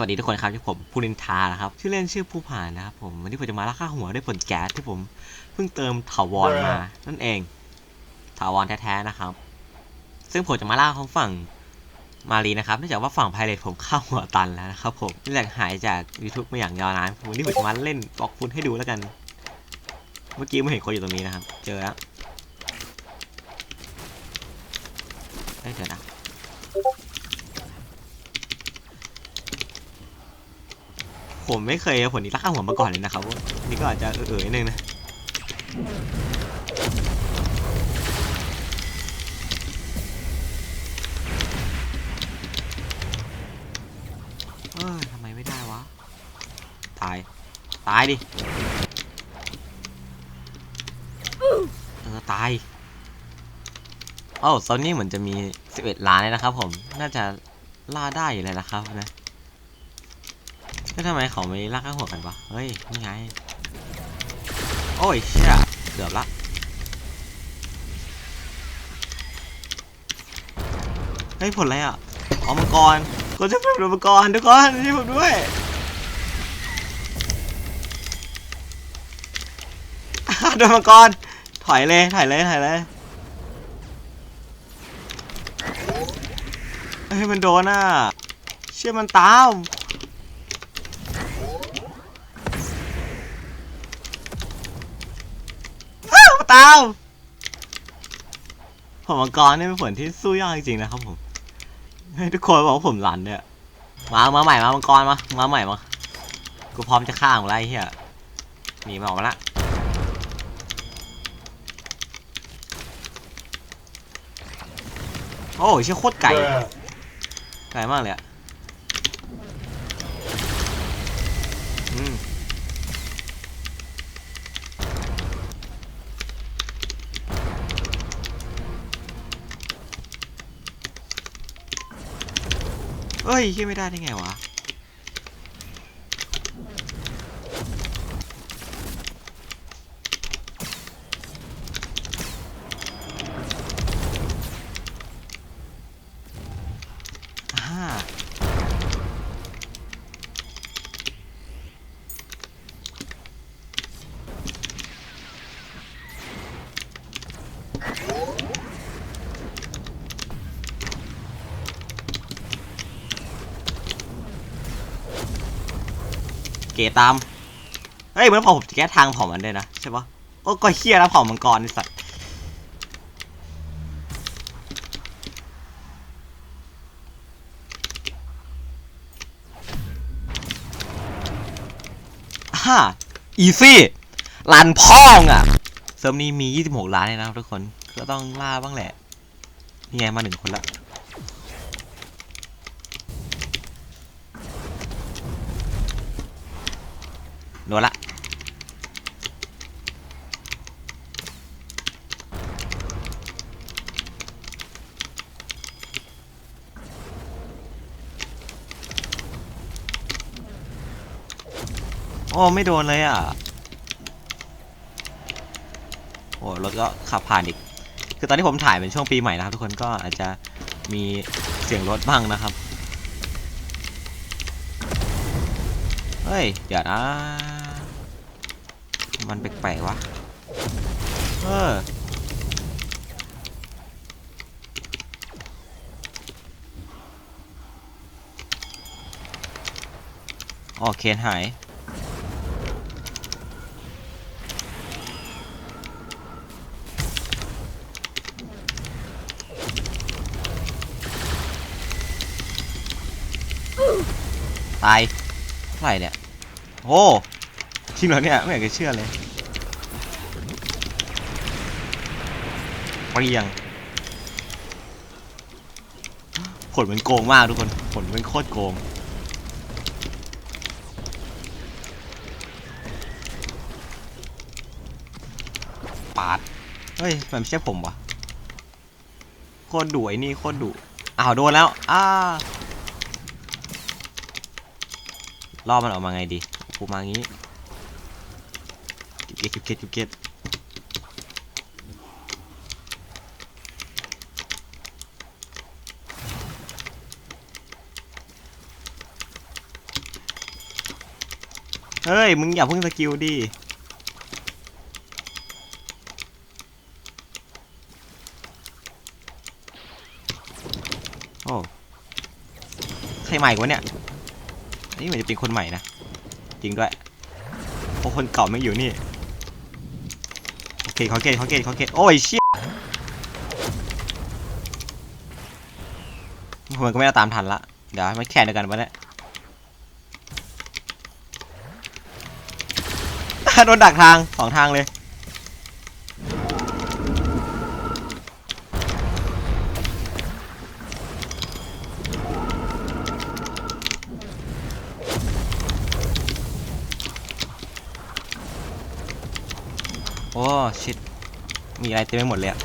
สวัสดีทุกคนครับที่ผมภูรินทานะครับชื่อเล่นชื่อผู้ผ่านนะครับผมวันนี้ผมจะมาล่าค่าหัวด้วยผลแก๊สที่ผมเพิ่งเติมถาวรมา นั่นเองถาวรแท้ๆนะครับ ซึ่งผมจะมาล่าของฝั่งมารีนะครับเนื่องจากว่าฝั่งไพเรตผมเข้าหัวตันแล้วนะครับผมนี่แหละหายจาก YouTube มาอย่างยาวนานวันนี้ผมจะมาเล่นบล็อกฟุตให้ดูแล้วกัน เมื่อกี้ไม่เห็นคนอยู่ตรงนี้นะครับ เจอแล้วเอ้ยเดี๋ยวนะ ผมไม่เคยเอาผลนี้ล่าหัวมาก่อนเลยนะครับ นี่ก็อาจจะเออๆนิดนึงนะเออทำไมไม่ได้วะ ตาย ตายดิ เออ ตายโอ้าโซนนี้เหมือนจะมี 11 ล้านเลยนะครับผม น่าจะล่าได้อยู่เลยนะครับนะ ก็ทำไมเขาไม่ลากข้าหัวกันวะ เฮ้ยนี่ไง โอ้ยเชี่ยเกือบละเฮ้ยผลอะไรอะอ๋อมังกรก็จะเป็นมังกรทุกคนช่วยผมด้วย โดนมังกร ถอยเลย ถอยเลย ถอยเลย เฮ้ยมันโดนอะ เชื่อมันตาม อ้าว ตามผมมังกรนี่เป็นผลที่สู้ยากจริงๆนะครับผมให้ทุกคนบอกว่าผมหลันเนี่ยมามาใหม่มามังกรมามาใหม่มากูพร้อมจะฆ่ามึงไรเฮียหนีมาออกมาละโอ้ยเชี่ยโคตรไก่ไก่มากเลยอะอืม ยเฮียไม่ได้ได้ไงวะ อ่า เกตาม เฮ้ยเหมือนผมแก้ทางเผามันด้ยนะใช่ปะโอ้ก็เฮียแล้วเผามังกรไอสัตว์ฮ่าอีซี่ลันพ่องอะ เซิร์ฟนี้มี 26 ล้านเลยนะครับทุกคน ก็ต้องล่าบ้างแหละ นี่ไงมาหนึ่งคนละ โดนละโอ้ไม่โดนเลยอะ โอ้รถก็ขับผ่านอีก คือตอนที่ผมถ่ายเป็นช่วงปีใหม่นะครับ ทุกคนก็อาจจะมีเสียงรถบ้างนะครับ เฮ้ยเดี๋ยวนะ มันแปลกๆวะ เออโอเคนหาย ตายเท่าไหร่เนี่ย โอ้ จริงเหรอเนี่ยไม่อยากจะเชื่อเลยเปรียงผลมันโกงมากทุกคนผลมันโคตรโกงปาดเฮ้ยมันไม่ใช่ผมวะโคตรดุไอ้นี่โคตรดุอ้าวโดนแล้วอ้าล่อมันออกมาไงดีกูมางี้ เก็บเก็บเก็บเก็บเฮ้ย มึงอย่าเพิ่งสกิลดิโอ้ใครใหม่กวะเนี่ย นี่เหมือนจะเป็นคนใหม่นะ จริงด้วย เพราะคนเก่าไม่อยู่นี่ เกตขอเกตขอเกตขอเกตโอ้ยเชี่ยมันก็ไม่ได้ตามทันละ เดี๋ยวมันแข่งเดียวกันวะเนี่ยโดนดักทางสองทางเลย ชิดมีอะไรเต็มไปหมดเลยอะ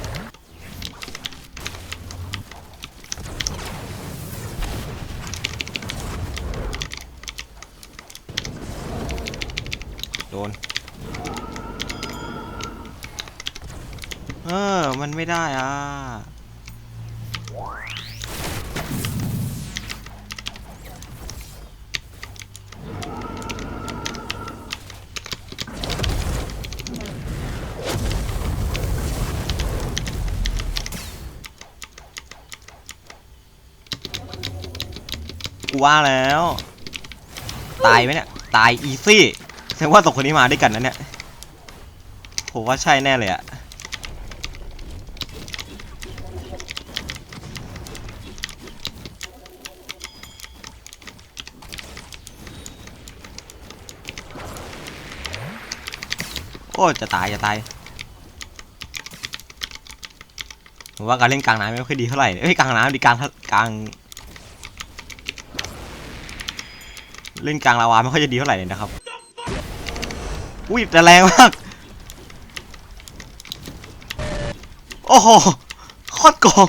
โดน เออ มันไม่ได้อะ กูว่าแล้ว ตายไหมเนี่ย ตายอีซี่แสดงว่าสองคนนี้มาด้วยกันนะเนี่ยผมว่าใช่แน่เลยอะโอ้จะตายจะตายผมว่าการเล่นกลางน้ำไม่ค่อยดีเท่าไหร่เอ้ยกลางน้ำดีกลางกลาง เล่นกลางลาวาไม่ค่อยจะดีเท่าไหร่เลยนะครับ อุ้ยแต่แรงมาก โอ้โหโคตรโกง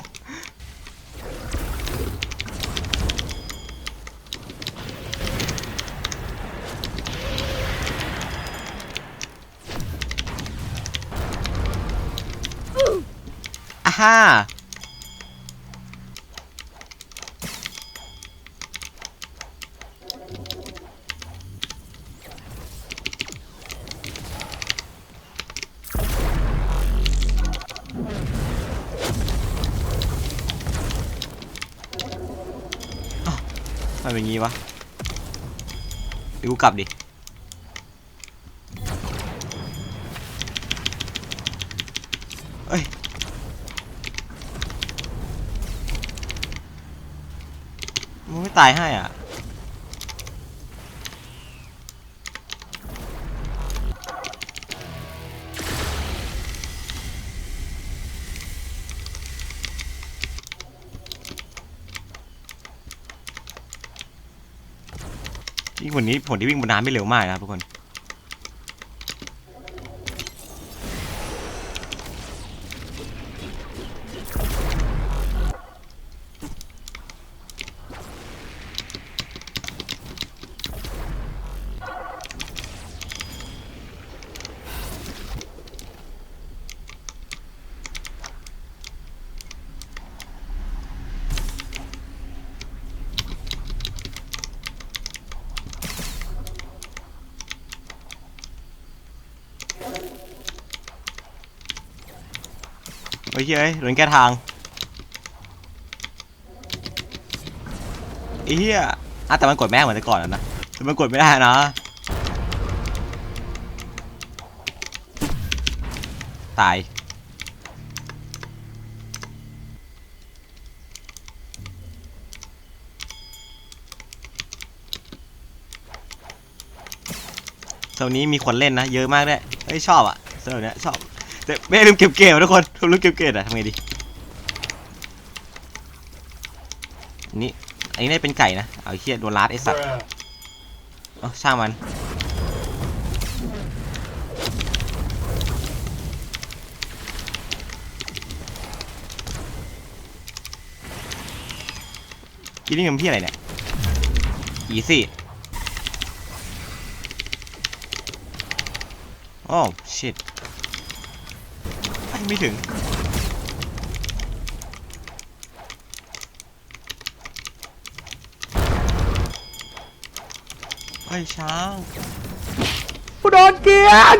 อ่าฮ่าทำไมเป็ นี้วะเดี๋ยวกูกลับดิ เอ้ย มึงไม่ตายให้อะ นี้ผลที่วิ่งบนน้ำไม่เร็วมากนะครับทุกคน โอ้ยเฮ้ยหลนแก้ทางไอ้เหี้ยอะแต่มันกดแม่เหมือนแต่ก่อนแล้วนะแต่มันกดไม่ได้นะ ตายเซิร์ฟนี้มีคนเล่นนะ เยอะมากด้วยเฮ้ยชอบอะเซิร์ฟเนี้ยชอบ แต่ไม่ลืมเก็บเกมทุกคนลืมเก็บเกมอะทำไงดีอันนี้อันนี้ได้เป็นไก่นะเอาเคียโดนลาดไอสัตว์เอาช่างมันกินนี่มันพี่อะไรเนี่ยอีซี่โอ้ชิต ไม่ถึงเฮ้ช้างกูโดนเกลียน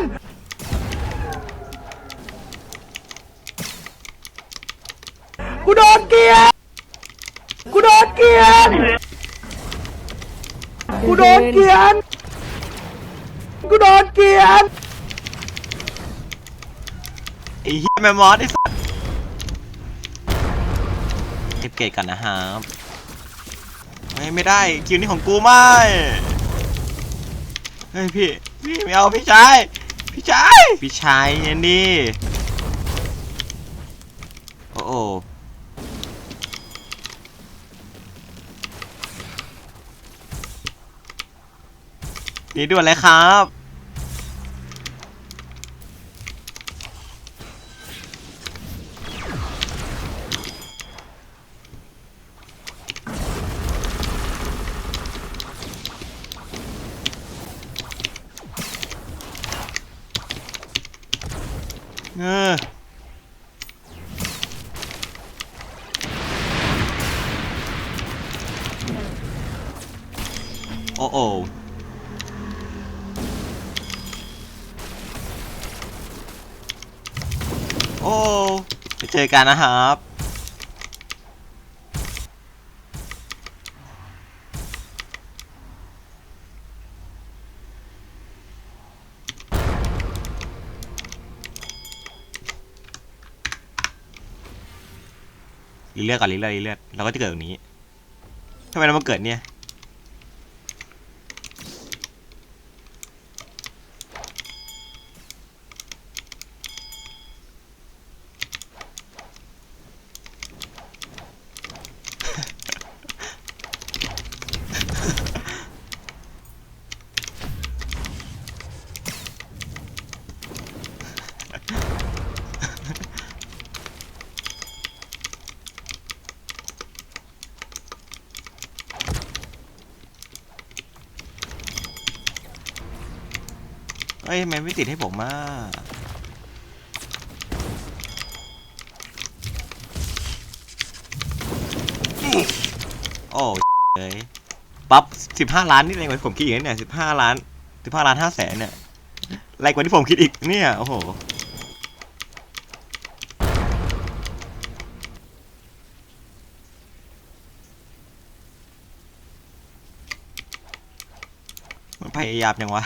กูโดนเกลียนกูโดนเกลียนกูโดนเกลียนกูโดนเกลียน ไอ้เหี้ยแมมมอสไอ้สัสเก็บเกรดกันนะครับไม่ไม่ได้คิวนี้ของกูไม่เฮ้ยพี่พี่ไม่เอาพี่ชายพี่ชายพี่ชายเย็นดีโอ้โหหนี่ด่วนเลยครับ อ้โอ้โอ้ไปเจอกันนะครับรีเลือดก่อนรีเลือดรีเลือดเราก็จะเกิดตรงนี้ทำไมเรามาเกิดเนี่ย เอ้ยทำไมไม่ติดให้ผมอะโอ้เลยปั๊บสิบห้าล้านนี่แรงกว่าที่ผมคิดอีกนะเนี่ยสิบห้าล้านสิบห้าล้านห้าแสนเนี่ยแรงกว่าที่ผมคิดอีกเนี่ยโอ้โหมันพยายามยังวะ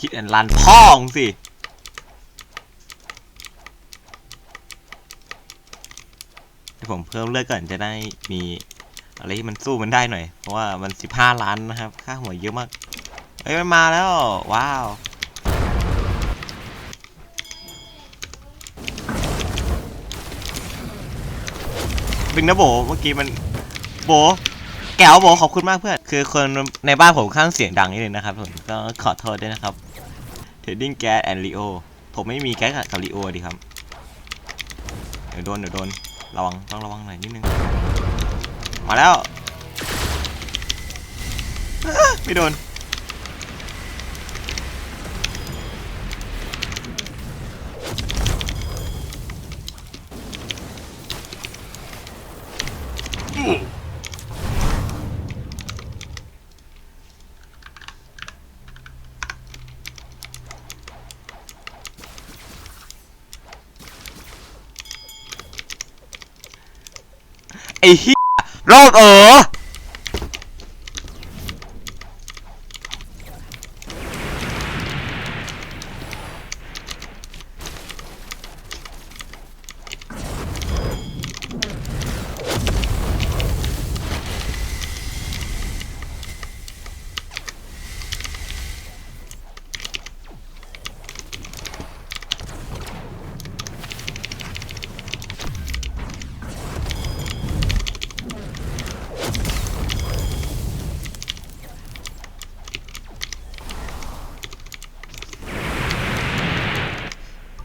คิดแอนลันพ่องสิ ผมเพิ่มเลือดก่อนจะได้มีอะไรที่มันสู้มันได้หน่อย เพราะว่ามันสิบห้าล้านนะครับ ค่าหัวเยอะมาก เฮ้ย มันมาแล้ว ว้าวบิงนะโบ เมื่อกี้มัน โบ แก้วโบขอบคุณมากเพื่อน คือคนในบ้านผมข้างเสียงดังนิดนึงนะครับผมก็ขอโทษด้วยนะครับเทดดิ้งแก๊สแอนลีโอผมไม่มีแก๊สกับลีโอดีครับ เดี๋ยวโดนเดี๋ยวโดนระวังต้องระวังหน่อยนิดนึง มาแล้ว ไม่โดน ไอ้เหี้ยรอบเออ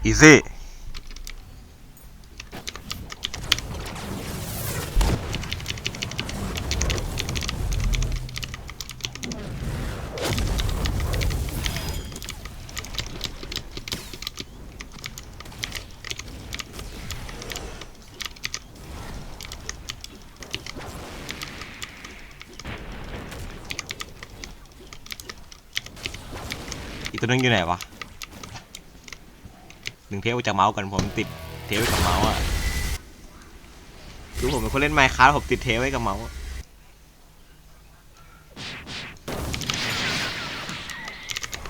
いぜอีกตัวนึงอยู่ไหนวะ หนึ่งเทปไว้จากเมาส์กันผมติดเทปไว้กับเมาส์อะคือผมเป็นคนเล่นไมค์คาร์ผมติดเทปไว้กับเมาส์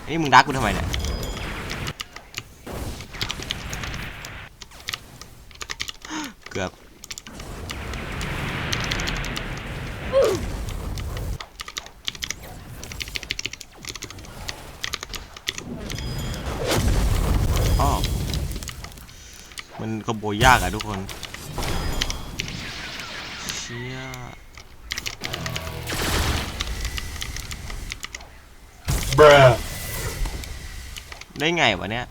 นี่มึงดักกูทำไมเนี่ยเกือบ อ้อมันขโม ยยากอะทุกคนเชี่ย Bruh ได้ไงวะเนี่ย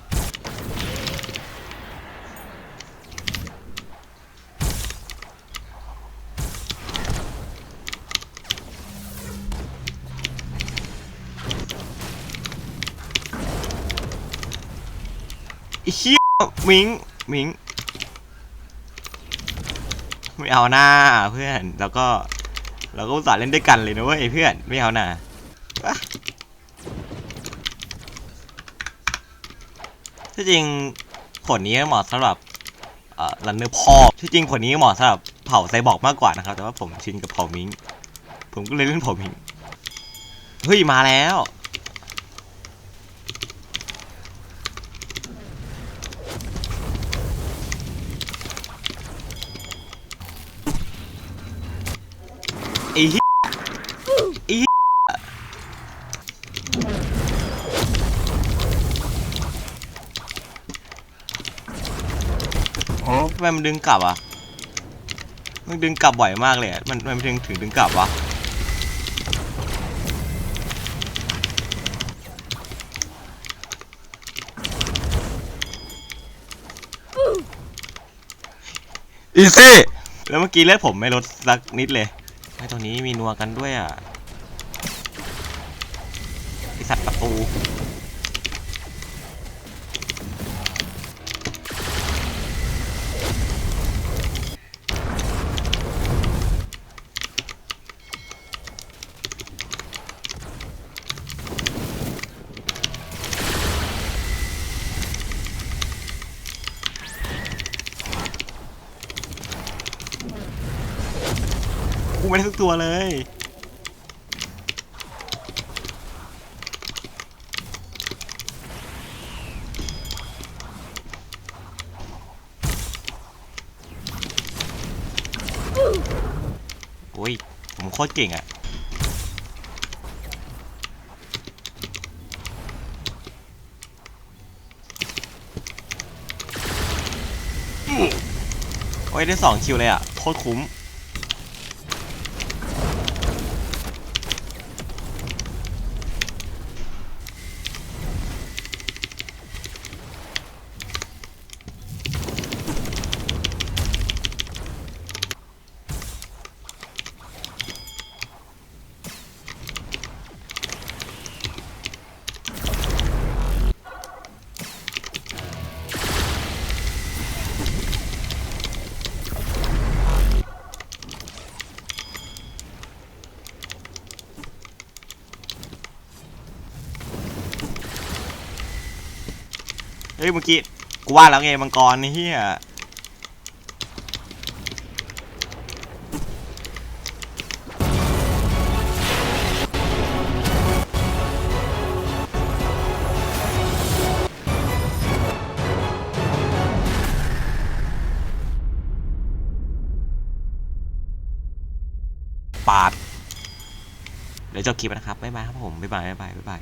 ไอ้เหี้ยมิงมิง ไม่เอาหน้าเพื่อนแล้วก็เราก็อุตส่าห์เล่นด้วยกันเลยนะเว้ยเพื่อนไม่เอาหน้าที่จริงผลนี้เหมาะสำหรับรันเนอร์พ่อที่จริงผลนี้เหมาะสำหรับเผ่าไซบอร์กมากกว่านะครับ แต่ว่าผมชินกับเผ่ามิง ผมก็เลยเล่นเผ่ามิง เฮ้ย มาแล้ว ไอ้เหี้ยไอ้เหี้ยทำไมมันดึงกลับอะ มันดึงกลับบ่อยมากเลยอะมันมันถึงถึงดึงกลับวะอีซี่ แล้วเมื่อกี้เลือดผมไม่ลดสักนิดเลยไอ้ตรงนี้มีนัวกันด้วยอะไอสัตว์ประตู ไม่ได้ทุกตัวเลย โอ้ย ผมโคตรเก่งอะโอ้ยได้สองคิวเลยอะโคตรคุ้ม ฮ้ยเมื่อกี้กูว่าแล้วไงมังกรนี่เฮียปาด เดี๋ยวจบคลิปนะครับ บ๊ายบายครับผม บ๊ายบาย บ๊ายบาย บ๊ายบาย